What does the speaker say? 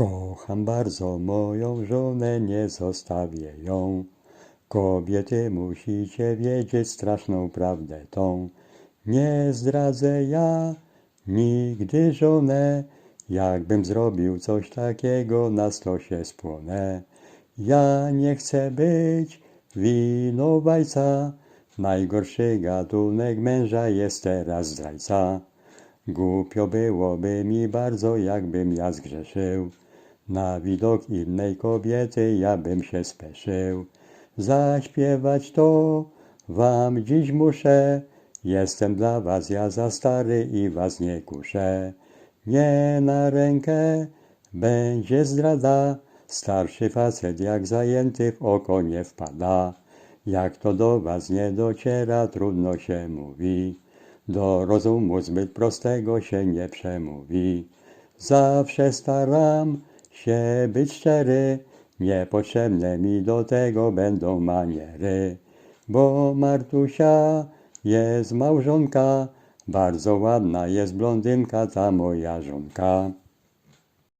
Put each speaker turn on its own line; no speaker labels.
Kocham bardzo moją żonę, nie zostawię ją. Kobiety musicie wiedzieć straszną prawdę tą. Nie zdradzę ja nigdy żonę, jakbym zrobił coś takiego, na sto się spłonę. Ja nie chcę być winowajca, najgorszy gatunek męża jest teraz zdrajca. Głupio byłoby mi bardzo, jakbym ja zgrzeszył. Na widok innej kobiety ja bym się speszył. Zaśpiewać to wam dziś muszę. Jestem dla was ja za stary i was nie kuszę. Nie na rękę będzie zdrada. Starszy facet jak zajęty w oko nie wpada. Jak to do was nie dociera, trudno się mówi. Do rozumu zbyt prostego się nie przemówi. Zawsze staram się być szczery, niepotrzebne mi do tego będą maniery. Bo Martusia jest małżonka, bardzo ładna jest blondynka ta moja żonka.